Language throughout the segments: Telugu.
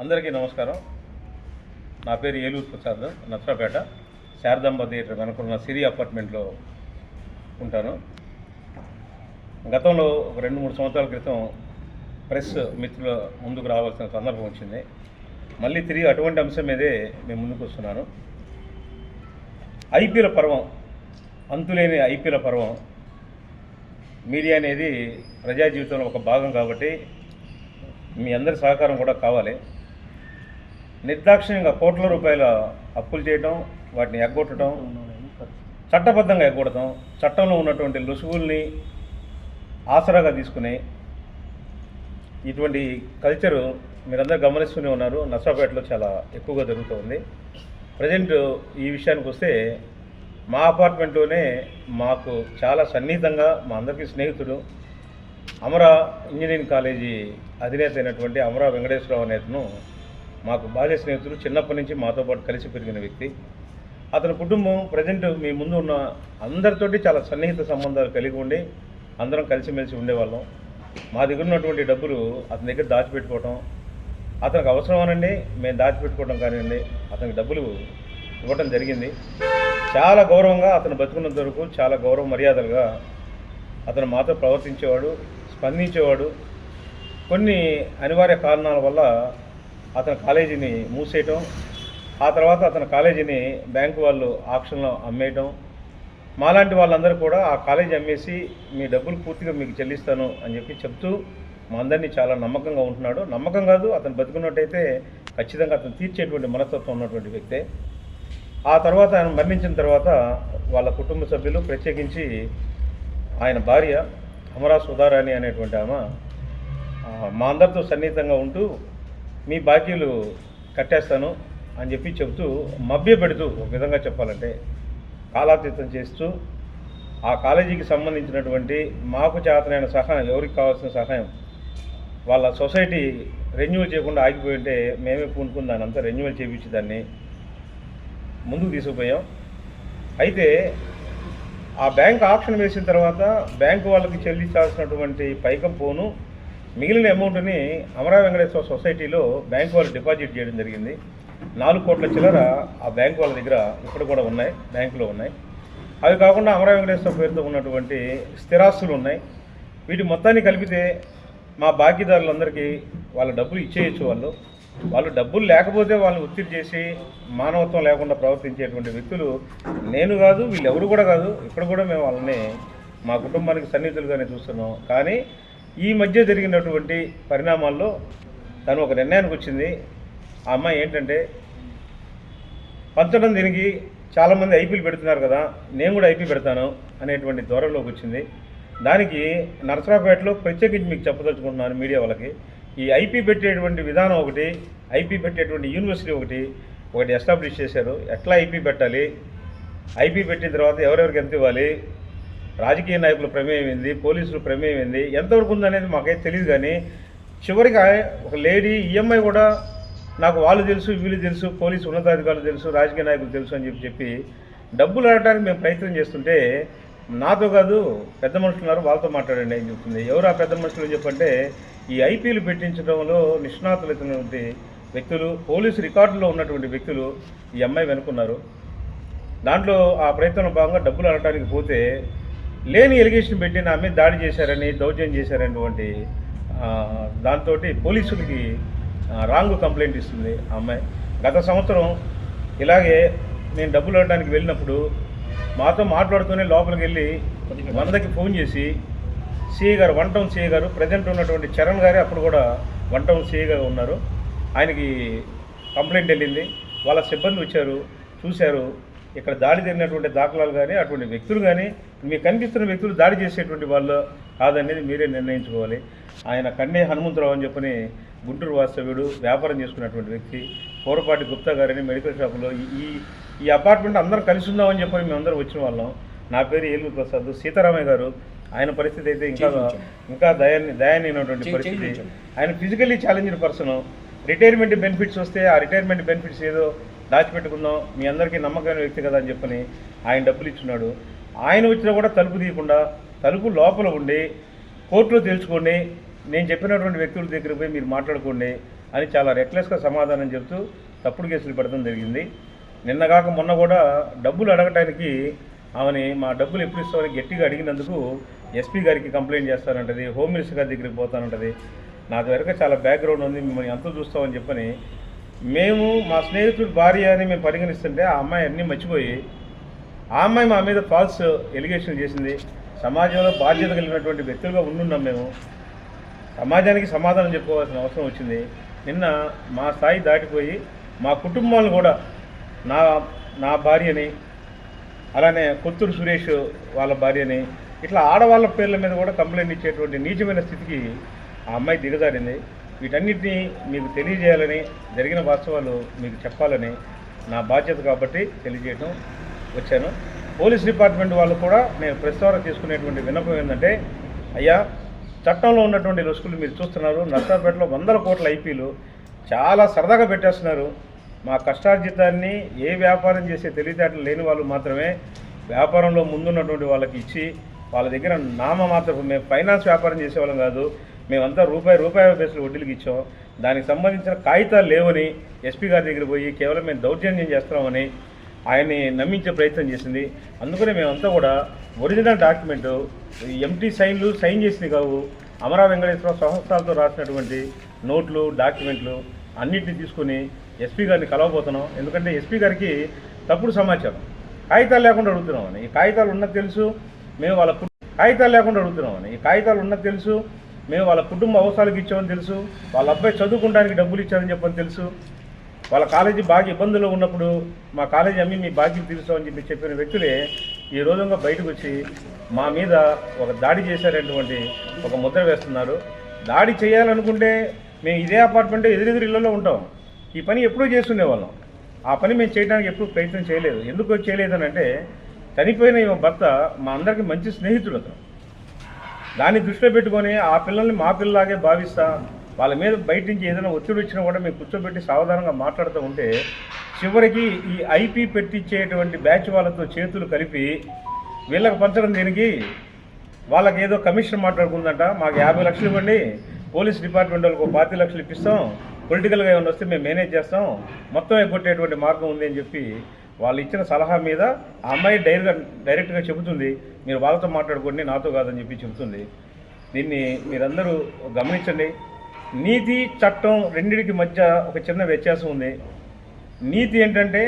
అందరికీ నమస్కారం. నా పేరు ఏలూరు ప్రసాద్ నత్రపేట శారదాంబ థియేటర్ వెనుకున్న సిరి అపార్ట్మెంట్లో ఉంటాను. గతంలో ఒక రెండు మూడు సంవత్సరాల క్రితం ప్రెస్ మిత్రుల ముందుకు రావాల్సిన సందర్భం వచ్చింది. మళ్ళీ తిరిగి అటువంటి అంశం మీదే మేము ముందుకు వస్తున్నాను. ఐపీఎల్ పర్వం అంతులేని ఐపీఎల్ పర్వం మీడియా అనేది ప్రజా జీవితంలో ఒక భాగం కాబట్టి మీ అందరి సహకారం కూడా కావాలి. నిర్దాక్షిణ్యంగా కోట్ల రూపాయల అప్పులు చేయడం వాటిని ఎగ్గొట్టడం చట్టబద్ధంగా ఎగ్గొడటం చట్టంలో ఉన్నటువంటి లొసుగుల్ని ఆసరాగా తీసుకుని ఇటువంటి కల్చరు మీరందరూ గమనిస్తూనే ఉన్నారు. నర్సాపేటలో చాలా ఎక్కువగా జరుగుతుంది ప్రజెంట్ ఈ విషయానికి వస్తే మా అపార్ట్మెంట్లోనే మాకు చాలా సన్నిహితంగా మా అందరికీ స్నేహితుడు అమరా ఇంజనీరింగ్ కాలేజీ అధినేత అయినటువంటి అమరా వెంకటేశ్వరరావు అనేతను మాకు బాల్య స్నేహితుడు చిన్నప్పటి నుంచి మాతో పాటు కలిసి పెరిగిన వ్యక్తి. అతని కుటుంబం ప్రజెంట్ మీ ముందు ఉన్న అందరితోటి చాలా సన్నిహిత సంబంధాలు కలిగి ఉండి అందరం కలిసిమెలిసి ఉండేవాళ్ళం. మా దగ్గర ఉన్నటువంటి డబ్బులు అతని దగ్గర దాచిపెట్టుకోవటం అతనికి అవసరమనండి మేము దాచిపెట్టుకోవడం కానివ్వండి అతనికి డబ్బులు ఇవ్వటం జరిగింది. చాలా గౌరవంగా అతను బతుకున్నంత వరకు చాలా గౌరవ మర్యాదలుగా అతను మాతో ప్రవర్తించేవాడు స్పందించేవాడు. కొన్ని అనివార్య కారణాల వల్ల అతని కాలేజీని మూసేయటం ఆ తర్వాత అతని కాలేజీని బ్యాంకు వాళ్ళు ఆక్షన్లో అమ్మేయటం. మాలాంటి వాళ్ళందరూ కూడా ఆ కాలేజీ అమ్మేసి మీ డబ్బులు పూర్తిగా మీకు చెల్లిస్తాను అని చెప్పి చెప్తూ మా అందరినీ చాలా నమ్మకంగా ఉంటున్నాడు. నమ్మకం కాదు అతను బతుకున్నట్టయితే ఖచ్చితంగా అతను తీర్చేటువంటి మనస్తత్వం ఉన్నటువంటి వ్యక్తే. ఆ తర్వాత ఆయన మరణించిన తర్వాత వాళ్ళ కుటుంబ సభ్యులు ప్రత్యేకించి ఆయన భార్య అమరా సుధారాణి అనేటువంటి ఆమె మా అందరితో సన్నిహితంగా ఉంటూ మీ బాకీలు కట్టేస్తాను అని చెప్పి చెబుతూ మభ్య పెడుతూ ఒక విధంగా చెప్పాలంటే కాలాతీతం చేస్తూ ఆ కాలేజీకి సంబంధించినటువంటి మాకు చేతనైన సహాయం ఎవరికి కావాల్సిన సహాయం వాళ్ళ సొసైటీ రెన్యువల్ చేయకుండా ఆగిపోయి ఉంటే మేమే పూనుకుని దాని అంతా రెన్యువల్ చేయించి దాన్ని ముందుకు తీసుకుపోయాం. అయితే ఆ బ్యాంక్ ఆప్షన్ వేసిన తర్వాత బ్యాంకు వాళ్ళకి చెల్లించాల్సినటువంటి పైకం పోను. మిగిలిన అమౌంట్ని అమరా వెంకటేశ్వర సొసైటీలో బ్యాంకు వాళ్ళు డిపాజిట్ చేయడం జరిగింది. నాలుగు కోట్ల చిల్లర ఆ బ్యాంకు వాళ్ళ దగ్గర ఇప్పుడు కూడా ఉన్నాయి బ్యాంకులో ఉన్నాయి. అవి కాకుండా అమరా వెంకటేశ్వర పేరుతో ఉన్నటువంటి స్థిరాస్తులు ఉన్నాయి. వీటి మొత్తాన్ని కలిపితే మా బాకీదారులందరికీ వాళ్ళ డబ్బులు ఇచ్చేయచ్చు వాళ్ళు. వాళ్ళు డబ్బులు లేకపోతే వాళ్ళని ఒత్తిడి చేసి మానవత్వం లేకుండా ప్రవర్తించేటువంటి వ్యక్తులు నేను కాదు వీళ్ళు ఎవరు కూడా కాదు. ఇక్కడ కూడా మేము వాళ్ళని మా కుటుంబానికి సన్నిహితులుగానే చూస్తున్నాం. కానీ ఈ మధ్య జరిగినటువంటి పరిణామాల్లో తను ఒక నిర్ణయానికి వచ్చింది. ఆ అమ్మాయి ఏంటంటే పంచడం దీనికి చాలామంది ఐపీలు పెడుతున్నారు కదా నేను కూడా ఐపీ పెడతాను అనేటువంటి ధోరణిలోకి వచ్చింది. దానికి నరసరావుపేటలో ప్రత్యేకించి మీకు చెప్పదలుచుకుంటున్నాను మీడియా వాళ్ళకి. ఈ ఐపీ పెట్టేటువంటి విధానం ఒకటి ఐపీ పెట్టేటువంటి యూనివర్సిటీ ఒకటి ఒకటి ఎస్టాబ్లిష్ చేశారు. ఎట్లా ఐపీ పెట్టాలి? ఐపీ పెట్టిన తర్వాత ఎవరెవరికి ఎంత ఇవ్వాలి? రాజకీయ నాయకుల ప్రమేయం ఏంది? పోలీసుల ప్రమేయం ఏంది? ఎంతవరకు ఉందనేది మాకైతే తెలియదు కానీ చివరికి ఒక లేడీ ఈఎంఐ కూడా నాకు వాళ్ళు తెలుసు వీళ్ళు తెలుసు పోలీసు ఉన్నతాధికారులు తెలుసు రాజకీయ నాయకులు తెలుసు అని చెప్పి చెప్పి డబ్బులు అడగడానికి మేము ప్రయత్నం చేస్తుంటే నాతో కాదు పెద్ద మనుషులు ఉన్నారు వాళ్ళతో మాట్లాడండి అని చెప్తుంది. ఎవరు ఆ పెద్ద మనుషులు అని చెప్పంటే ఈ ఐపీలు పెట్టించడంలో నిష్ణాతులైనటువంటి వ్యక్తులు పోలీసు రికార్డులో ఉన్నటువంటి వ్యక్తులు ఈ అమ్మాయి వెనుకున్నారు. దాంట్లో ఆ ప్రయత్నంలో భాగంగా డబ్బులు అడగడానికి పోతే లేని ఎలిగేషన్ పెట్టి నా మీద దాడి చేశారని దౌర్జన్యం చేశారనేటువంటి దాంతో పోలీసులకి రాంగ్ కంప్లైంట్ ఇస్తుంది ఆ అమ్మాయి. గత సంవత్సరం ఇలాగే నేను డబ్బులు అడగడానికి వెళ్ళినప్పుడు మాతో మాట్లాడుతూనే లోపలికి వెళ్ళి వందకి ఫోన్ చేసి సిఐ గారు వన్ టౌన్ సిఐ గారు ప్రజెంట్ ఉన్నటువంటి చరణ్ గారే అప్పుడు కూడా వన్ టౌన్ సిఐగా ఉన్నారు. ఆయనకి కంప్లైంట్ వెళ్ళింది. వాళ్ళ సిబ్బంది వచ్చారు చూశారు. ఇక్కడ దాడి జరిగినటువంటి దాఖలాలు కానీ అటువంటి వ్యక్తులు కానీ మీకు కనిపిస్తున్న వ్యక్తులు దాడి చేసేటువంటి వాళ్ళు కాదనేది మీరే నిర్ణయించుకోవాలి. ఆయన కన్నే హనుమంతరావు అని చెప్పని గుంటూరు వాస్తవ్యుడు వ్యాపారం చేసుకున్నటువంటి వ్యక్తి పూరపాటి గుప్తా గారని మెడికల్ షాపులో ఈ- ఈ అపార్ట్మెంట్ అందరం కలిసి ఉందామని చెప్పని మేమందరం వచ్చిన వాళ్ళం. నా పేరు ఏలూరు ప్రసాద్ సీతారామయ్య గారు. ఆయన పరిస్థితి అయితే ఇంకా ఇంకా దయాన్ని దయానీయమైనటువంటి పరిస్థితి. ఆయన physically challenged person retirement benefits వస్తే ఆ రిటైర్మెంట్ బెనిఫిట్స్ ఏదో దాచిపెట్టుకుందాం. మీ అందరికీ నమ్మకమైన వ్యక్తి కదా అని చెప్పని ఆయన డబ్బులు ఇచ్చున్నాడు. ఆయన వచ్చినా కూడా తలుపు తీయకుండా తలుపు లోపల ఉండి కోర్టులో తెలుసుకోండి నేను చెప్పినటువంటి వ్యక్తుల దగ్గర పోయి మీరు మాట్లాడుకోండి అని చాలా రెక్లెస్గా సమాధానం చెబుతూ తప్పుడు కేసులు పెడతాం జరిగింది. నిన్న కాక మొన్న కూడా డబ్బులు అడగటానికి ఆమెని మా డబ్బులు ఎప్పుడు ఇస్తామని గట్టిగా అడిగినందుకు ఎస్పీ గారికి కంప్లైంట్ చేస్తానంటది హోమ్ మినిస్టర్ గారి దగ్గరికి పోతానంటది. నాకు వెనక చాలా బ్యాక్గ్రౌండ్ ఉంది మిమ్మల్ని ఎంత చూస్తామని చెప్పని మేము మా స్నేహితుడు భార్య అని మేము పరిగణిస్తుంటే ఆ అమ్మాయి అన్నీ మర్చిపోయి ఆ అమ్మాయి మా మీద ఫాల్స్ ఎలిగేషన్ చేసింది. సమాజంలో బాధ్యత కలిగినటువంటి వ్యక్తులుగా ఉండున్నాం మేము. సమాజానికి సమాధానం చెప్పుకోవాల్సిన అవసరం వచ్చింది. నిన్న మా స్థాయి దాటిపోయి మా కుటుంబాలను కూడా నా నా భార్యని అలానే కొత్తూరు సురేష్ వాళ్ళ భార్యని ఇట్లా ఆడవాళ్ళ పేర్ల మీద కూడా కంప్లైంట్ ఇచ్చేటువంటి నీచమైన స్థితికి ఆ అమ్మాయి దిగజారింది. వీటన్నిటిని మీకు తెలియజేయాలని జరిగిన వాస్తవాలు మీకు చెప్పాలని నా బాధ్యత కాబట్టి తెలియజేయడం వచ్చాను. పోలీస్ డిపార్ట్మెంట్ వాళ్ళు కూడా నేను ప్రస్తావన తీసుకునేటువంటి విన్నపం ఏంటంటే అయ్యా చట్టంలో ఉన్నటువంటి లొసుకులు మీరు చూస్తున్నారు. నర్సాపేటలో వందల కోట్ల ఐపీలు చాలా సరదాగా పెట్టేస్తున్నారు. మా కష్టార్జితాన్ని ఏ వ్యాపారం చేసే తెలివితేటలు లేని వాళ్ళు మాత్రమే వ్యాపారంలో ముందున్నటువంటి వాళ్ళకి ఇచ్చి వాళ్ళ దగ్గర నామ మాత్రం మేము ఫైనాన్స్ వ్యాపారం చేసేవాళ్ళం కాదు. మేమంతా రూపాయి రూపాయి బేసులు వడ్డీలకు ఇచ్చాం. దానికి సంబంధించిన కాగితాలు లేవని ఎస్పీ గారి దగ్గర పోయి కేవలం మేము దౌర్జన్యం చేస్తున్నామని ఆయన్ని నమ్మించే ప్రయత్నం చేసింది. అందుకనే మేమంతా కూడా ఒరిజినల్ డాక్యుమెంట్ ఎంటీ సైన్లు సైన్ చేసింది కావు. అమరా వెంకటేశ్వర సంస్థలతో రాసినటువంటి నోట్లు డాక్యుమెంట్లు అన్నింటినీ తీసుకొని ఎస్పీ గారిని కలవబోతున్నాం. ఎందుకంటే ఎస్పీ గారికి తప్పుడు సమాచారం. కాగితాలు లేకుండా అడుగుతున్నామని ఈ కాగితాలు ఉన్నది తెలుసు. మేము వాళ్ళ కాగితాలు లేకుండా అడుగుతున్నామని ఈ కాగితాలు ఉన్నది తెలుసు. మేము వాళ్ళ కుటుంబ అవసరాలకు ఇచ్చామని తెలుసు. వాళ్ళ అబ్బాయి చదువుకోవడానికి డబ్బులు ఇచ్చారని చెప్పని తెలుసు. వాళ్ళ కాలేజీ బాగా ఇబ్బందుల్లో ఉన్నప్పుడు మా కాలేజీ అమ్మి మీ బాధ్యత తీరుస్తామని చెప్పి చెప్పిన వ్యక్తులే ఈ రోజుగా బయటకు వచ్చి మా మీద ఒక దాడి చేశారటువంటి ఒక ముద్ర వేస్తున్నారు. దాడి చేయాలనుకుంటే మేము ఇదే అపార్ట్మెంట్ ఎదురెదురు ఇళ్ళలో ఉంటాం. ఈ పని ఎప్పుడూ చేస్తుండేవాళ్ళం. ఆ పని మేము చేయడానికి ఎప్పుడు ప్రయత్నం చేయలేదు. ఎందుకు చేయలేదని అంటే చనిపోయిన భర్త మా అందరికీ మంచి స్నేహితుడు అతను. దాన్ని దృష్టిలో పెట్టుకొని ఆ పిల్లల్ని మా పిల్లలాగే భావిస్తా వాళ్ళ మీద బయట నుంచి ఏదైనా ఒత్తిడి వచ్చినా కూడా మేము కూర్చోబెట్టి సావధానంగా మాట్లాడుతూ ఉంటే చివరికి ఈ ఐపీ పెట్టించేటువంటి బ్యాచ్ వాళ్ళతో చేతులు కలిపి వీళ్ళకి పంచడం దీనికి. వాళ్ళకి ఏదో కమిషన్ మాట్లాడుకుందంట మాకు యాభై లక్షలు ఇవ్వండి పోలీస్ డిపార్ట్మెంట్ వాళ్ళకి ఒక పాతి లక్షలు ఇప్పిస్తాం పొలిటికల్గా ఏమైనా వస్తే మేము మేనేజ్ చేస్తాం మొత్తం ఎగ్గొట్టేటువంటి మార్గం ఉంది అని చెప్పి వాళ్ళు ఇచ్చిన సలహా మీద ఆ అమ్మాయి డైరెక్ట్గా డైరెక్ట్గా చెబుతుంది మీరు వాళ్ళతో మాట్లాడుకోండి నాతో కాదని చెప్పి చెబుతుంది. దీన్ని మీరందరూ గమనించండి. నీతి చట్టం రెండింటికి మధ్య ఒక చిన్న వ్యత్యాసం ఉంది. నీతి ఏంటంటే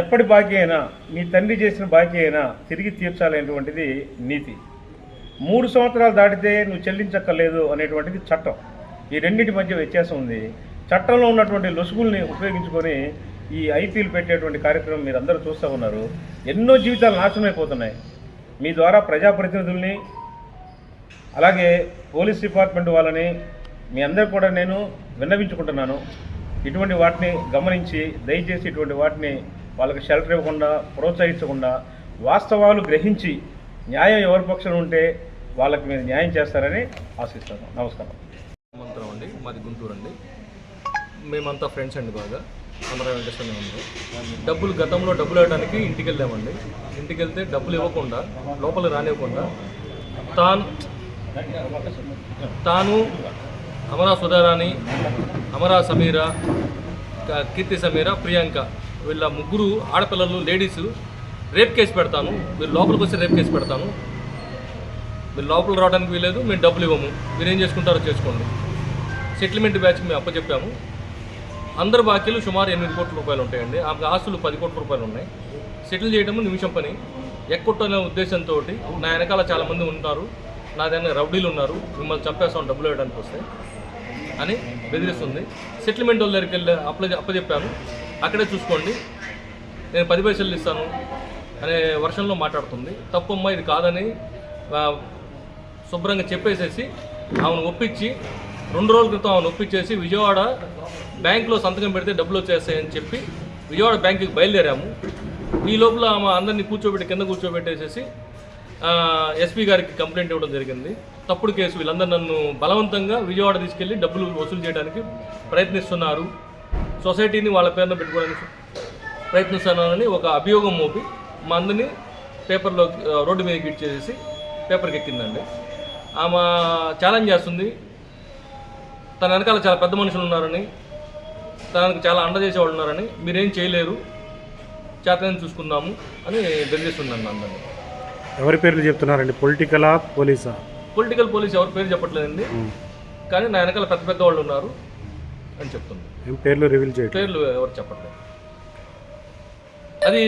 ఎప్పటి బాకీ అయినా మీ తండ్రి చేసిన బాకీ అయినా తిరిగి తీర్చాలనేటువంటిది నీతి. మూడు సంవత్సరాలు దాటితే నువ్వు చెల్లించక్కర్లేదు అనేటువంటిది చట్టం. ఈ రెండింటి మధ్య వ్యత్యాసం ఉంది. చట్టంలో ఉన్నటువంటి లొసుగుల్ని ఉపయోగించుకొని ఈ ఐపీఎల్ పెట్టేటువంటి కార్యక్రమం మీరు అందరూ చూస్తూ ఉన్నారు. ఎన్నో జీవితాలు నాశనం అయిపోతున్నాయి. మీ ద్వారా ప్రజాప్రతినిధుల్ని అలాగే పోలీస్ డిపార్ట్మెంట్ వాళ్ళని మీ అందరు కూడా నేను విన్నవించుకుంటున్నాను. ఇటువంటి వాటిని గమనించి దయచేసి ఇటువంటి వాటిని వాళ్ళకి షెల్టర్ ఇవ్వకుండా ప్రోత్సహించకుండా వాస్తవాలు గ్రహించి న్యాయం ఎవరి పక్షం ఉంటే వాళ్ళకి మీరు న్యాయం చేస్తారని ఆశిస్తాను నమస్కారం. మంత్రం అండి. మాది గుంటూరు అండి మేమంతా ఫ్రెండ్స్ అండి బాగా. అమరా వెంకటేశ్వర ఉంది. డబ్బులు గతంలో డబ్బులు ఇవ్వడానికి ఇంటికి వెళ్ళామండి. ఇంటికి వెళ్తే డబ్బులు ఇవ్వకుండా లోపల రానివ్వకుండా తాను తాను అమరా సుధారాణి అమరా సమీరా కీర్తి సమీర ప్రియాంక వీళ్ళ ముగ్గురు ఆడపిల్లలు లేడీస్ రేప్ కేసు పెడతాను. మీరు లోపలికి వస్తే రేప్ కేసు పెడతాను. మీరు లోపల రావడానికి వీలేదు మేము డబ్బులు ఇవ్వము. మీరు ఏం చేసుకుంటారో చేసుకోండి. సెటిల్మెంట్ బ్యాచ్కి మేము అప్పచెప్పాము. అందరు బాకీలు సుమారు ఎనిమిది కోట్ల రూపాయలు ఉంటాయండి. ఆమెకు ఆస్తులు పది కోట్ల రూపాయలు ఉన్నాయి. సెటిల్ చేయడం నిమిషం పని. ఎక్కొట్టనే ఉద్దేశంతో నా వెనకాల చాలామంది ఉంటారు. నా దగ్గర రౌడీలు ఉన్నారు. మిమ్మల్ని చంపేస్తాం డబ్బులు వేయడానికి వస్తే అని బెదిరిస్తుంది. సెటిల్మెంట్ వాళ్ళ దగ్గరికి వెళ్ళి అప్ల అప్పచెప్పాను. అక్కడే చూసుకోండి. నేను పది పైసలు ఇస్తాను అనే వర్షంలో మాట్లాడుతుంది. తప్పమ్మా ఇది కాదని శుభ్రంగా చెప్పేసేసి ఆమెను ఒప్పించి రెండు రోజుల క్రితం ఆమెను ఒప్పించేసి విజయవాడ బ్యాంకులో సంతకం పెడితే డబ్బులు వచ్చేస్తాయని చెప్పి విజయవాడ బ్యాంకుకి బయలుదేరాము. ఈ లోపల ఆమె అందరినీ కూర్చోబెట్టి కింద కూర్చోబెట్టేసేసి ఎస్పీ గారికి కంప్లైంట్ ఇవ్వడం జరిగింది. తప్పుడు కేసు వీళ్ళందరూ నన్ను బలవంతంగా విజయవాడ తీసుకెళ్ళి డబ్బులు వసూలు చేయడానికి ప్రయత్నిస్తున్నారు. సొసైటీని వాళ్ళ పేరున పెట్టుకోవడానికి ప్రయత్నిస్తున్నానని ఒక అభియోగం మోపి మా అందరినీ పేపర్లో రోడ్డు మీద గిట్ చేసేసి పేపర్కి ఎక్కిందండి. ఆమె ఛాలెంజ్ చేస్తుంది. తన వెనకాల చాలా పెద్ద మనుషులు ఉన్నారని తనకు చాలా అండ చేసేవాళ్ళు ఉన్నారని మీరేం చేయలేరు. చేతనే చూసుకుందాము అని బెదిరిస్తున్నాను అందరినీ. ఎవరి పేర్లు చెప్తున్నారండి? పొలిటికలా పోలీసా? పొలిటికల్ పోలీస్ ఎవరి పేరు చెప్పట్లేదండి. కానీ నా వెనకాల పెద్ద పెద్ద వాళ్ళు ఉన్నారు అని చెప్తుంది ఏం పేర్లు రివీల్ చేయట్లేదు? పేర్లు ఎవరు చెప్పట్లేదు. అది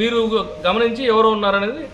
మీరు గమనించి ఎవరు ఉన్నారనేది